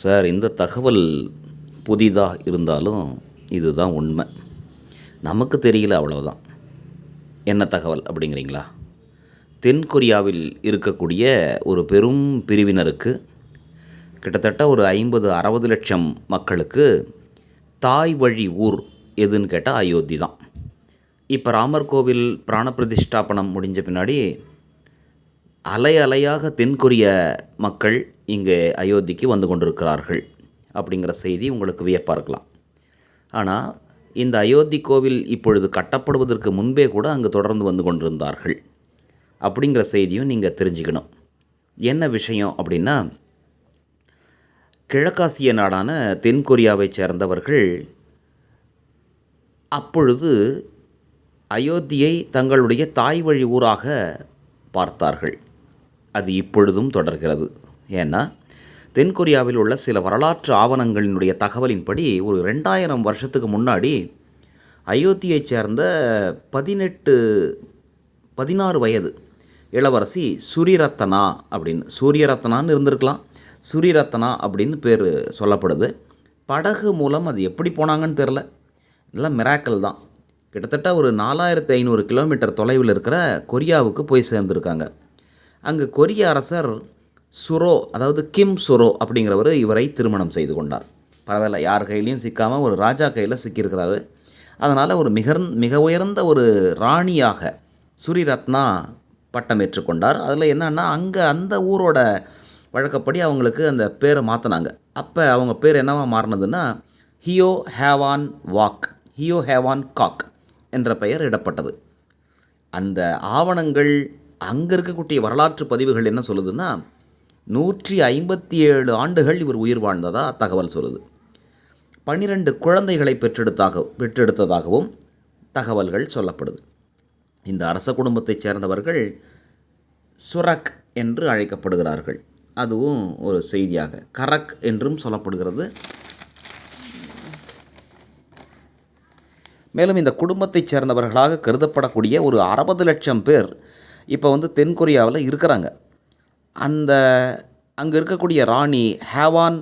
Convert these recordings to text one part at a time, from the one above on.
Sir இந்த தகவல் புதிதாக இருந்தாலும் இதுதான் உண்மை. நமக்கு தெரியல அவ்வளவுதான். என்ன தகவல் அப்படிங்கிறீங்களா? தென்கொரியாவில் இருக்கக்கூடிய ஒரு பெரும் பிரிவினருக்கு கிட்டத்தட்ட ஒரு ஐம்பது அறுபது லட்சம் மக்களுக்கு தாய் வழி ஊர் எதுன்னு கேட்டால் அயோத்தி தான். இப்போ ராமர் கோவில் பிராண பிரதிஷ்டாபனம் முடிஞ்ச பின்னாடி அலை அலையாக தென்கொரிய மக்கள் இங்கே அயோத்திக்கு வந்து கொண்டிருக்கிறார்கள் அப்படிங்கிற செய்தி உங்களுக்கு வியப்பாக இருக்கலாம் ஆனால் இந்த அயோத்தி கோவில் இப்பொழுது கட்டப்படுவதற்கு முன்பே கூட அங்கு தொடர்ந்து வந்து கொண்டிருந்தார்கள். அப்படிங்கிற செய்தியும் நீங்கள் தெரிஞ்சுக்கணும். என்ன விஷயம் அப்படின்னா கிழக்காசிய நாடான தென்கொரியாவைச் சேர்ந்தவர்கள் அப்பொழுது அயோத்தியை தங்களுடைய தாய் வழி ஊராக பார்த்தார்கள். அது இப்பொழுதும் தொடர்கிறது. ஏன்னா தென்கொரியாவில் உள்ள சில வரலாற்று ஆவணங்களினுடைய தகவலின்படி ஒரு ரெண்டாயிரம் வருஷத்துக்கு முன்னாடி அயோத்தியைச் சேர்ந்த பதினெட்டு பதினாறு வயது இளவரசி சூரியரத்தனா அப்படின்னு சூரியரத்தனான்னு இருந்திருக்கலாம். சூரியரத்தனா அப்படின்னு பேர் சொல்லப்படுது. படகு மூலம் அது எப்படி போனாங்கன்னு தெரில எல்லாம் மிராக்கல் தான். கிட்டத்தட்ட ஒரு நாலாயிரத்தி ஐநூறு கிலோமீட்டர் தொலைவில் இருக்கிற கொரியாவுக்கு போய் சேர்ந்துருக்காங்க. அங்கே கொரிய அரசர் சுரோ அதாவது கிம் சுரோ அப்படிங்கிறவர் இவரை திருமணம் செய்து கொண்டார். பரவாயில்ல யார் கையிலையும் சிக்காமல் ஒரு ராஜா கையில் சிக்கியிருக்கிறாரு. அதனால் ஒரு மிக மிக உயர்ந்த ஒரு ராணியாக சுரிரத்னா பட்டம் ஏற்றுக்கொண்டார் அதில் என்னன்னா அங்கே அந்த ஊரோட வழக்கப்படி அவங்களுக்கு அந்த பேரை மாற்றினாங்க அப்போ அவங்க பேர் என்னவா மாறினதுன்னா ஹியோ ஹேவான் வாக் ஹியோ ஹேவான் காக் என்ற பெயர் இடப்பட்டது. அந்த ஆவணங்கள் அங்கே இருக்கக்கூடிய வரலாற்று பதிவுகள் என்ன சொல்லுதுன்னா நூற்றி ஐம்பத்தி ஏழு ஆண்டுகள் இவர் உயிர் வாழ்ந்ததா தகவல் சொல்லுது. பன்னிரண்டு குழந்தைகளை பெற்றெடுத்தாக பெற்றெடுத்ததாகவும் தகவல்கள் சொல்லப்படுது. இந்த அரச குடும்பத்தைச் சேர்ந்தவர்கள் சுரக் என்று அழைக்கப்படுகிறார்கள். அதுவும் ஒரு செய்தியாக கரக் என்றும் சொல்லப்படுகிறது. மேலும் இந்த குடும்பத்தைச் சேர்ந்தவர்களாக கருதப்படக்கூடிய ஒரு அறுபது லட்சம் பேர் இப்போ வந்து தென்கொரியாவில் இருக்கிறாங்க. அந்த அங்கே இருக்கக்கூடிய ராணி ஹேவான்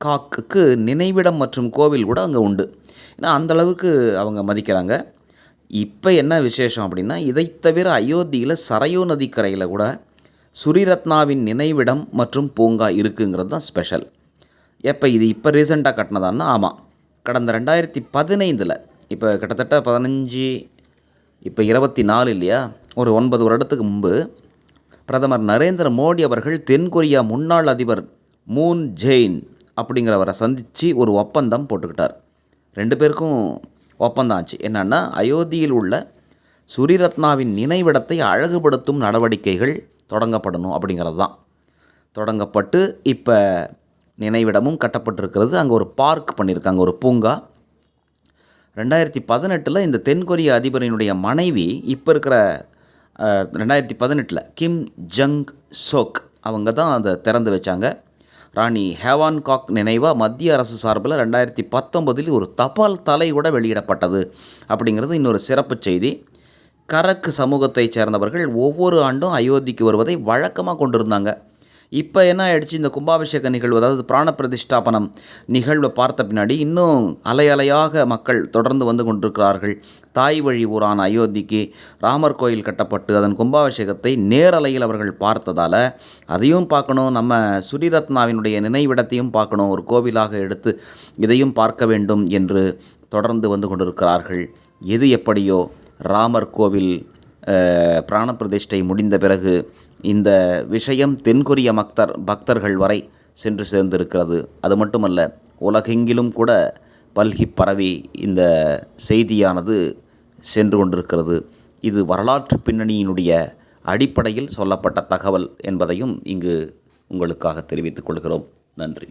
காக்குக்கு நினைவிடம் மற்றும் கோவில் கூட அங்கே உண்டு. ஏன்னா அந்த அளவுக்கு அவங்க மதிக்கிறாங்க. இப்போ என்ன விசேஷம் அப்படின்னா இதை தவிர அயோத்தியில் சரையோ நதிக்கரையில் கூட சுரிரத்னாவின் நினைவிடம் மற்றும் பூங்கா இருக்குங்கிறது தான் ஸ்பெஷல். எப்போ இது இப்போ ரீசெண்டாக கட்டினதான்னா ஆமாம் கடந்த ரெண்டாயிரத்தி பதினைந்தில். இப்போ கிட்டத்தட்ட பதினஞ்சு இப்போ இருபத்தி நாலு இல்லையா? ஒரு ஒன்பது வருடத்துக்கு முன்பு பிரதமர் நரேந்திர மோடி அவர்கள் தென்கொரியா முன்னாள் அதிபர் மூன் ஜெயின் அப்படிங்கிறவரை சந்தித்து ஒரு ஒப்பந்தம் போட்டுக்கிட்டார். ரெண்டு பேருக்கும் ஒப்பந்தம் ஆச்சு. என்னென்னா அயோத்தியில் உள்ள சுரிரத்னாவின் நினைவிடத்தை அழகுபடுத்தும் நடவடிக்கைகள் தொடங்கப்படணும் அப்படிங்கிறது தான். தொடங்கப்பட்டு இப்போ நினைவிடமும் கட்டப்பட்டிருக்கிறது. அங்கே ஒரு பார்க் பண்ணியிருக்காங்க ஒரு பூங்கா. ரெண்டாயிரத்தி பதினெட்டில் இந்த தென்கொரிய அதிபரினுடைய மனைவி இப்போ இருக்கிற ரெண்டாயிரத்தி பதினெட்டில் கிம் ஜங் சோக் அவங்க தான் அதை திறந்து வச்சாங்க. ராணி ஹேவான் காக் நினைவாக மத்திய அரசு சார்பில் ரெண்டாயிரத்தி பத்தொம்பதில் ஒரு தபால் தலை கூட வெளியிடப்பட்டது அப்படிங்கிறது இன்னொரு சிறப்பு செய்தி. கரக்கு சமூகத்தைச் சேர்ந்தவர்கள் ஒவ்வொரு ஆண்டும் அயோத்திக்கு வருவதை வழக்கமாக கொண்டிருந்தாங்க. இப்போ என்ன ஆயிடுச்சு? இந்த கும்பாபிஷேக நிகழ்வு அதாவது பிராண பிரதிஷ்டாபனம் நிகழ்வை பார்த்த பின்னாடி இன்னும் அலையலையாக மக்கள் தொடர்ந்து வந்து கொண்டிருக்கிறார்கள். தாய் வழி ஊரான அயோத்திக்கு ராமர் கோயில் கட்டப்பட்டு அதன் கும்பாபிஷேகத்தை நேரலையில் அவர்கள் பார்த்ததால் அதையும் பார்க்கணும் நம்ம சுரிரத்னாவினுடைய நினைவிடத்தையும் பார்க்கணும் ஒரு கோவிலாக எடுத்து இதையும் பார்க்க வேண்டும் என்று தொடர்ந்து வந்து கொண்டிருக்கிறார்கள். எது எப்படியோ ராமர் கோவில் பிராண பிரதிஷ்டை முடிந்த பிறகு இந்த விஷயம் தென்கொரிய மக்தர் பக்தர்கள் வரை சென்று சேர்ந்திருக்கிறது. அது மட்டுமல்ல உலகெங்கிலும் கூட பல்கி பரவி இந்த செய்தியானது சென்று கொண்டிருக்கிறது. இது வரலாற்று பின்னணியினுடைய அடிப்படையில் சொல்லப்பட்ட தகவல் என்பதையும் இங்கு உங்களுக்காக தெரிவித்துக் கொள்கிறோம். நன்றி.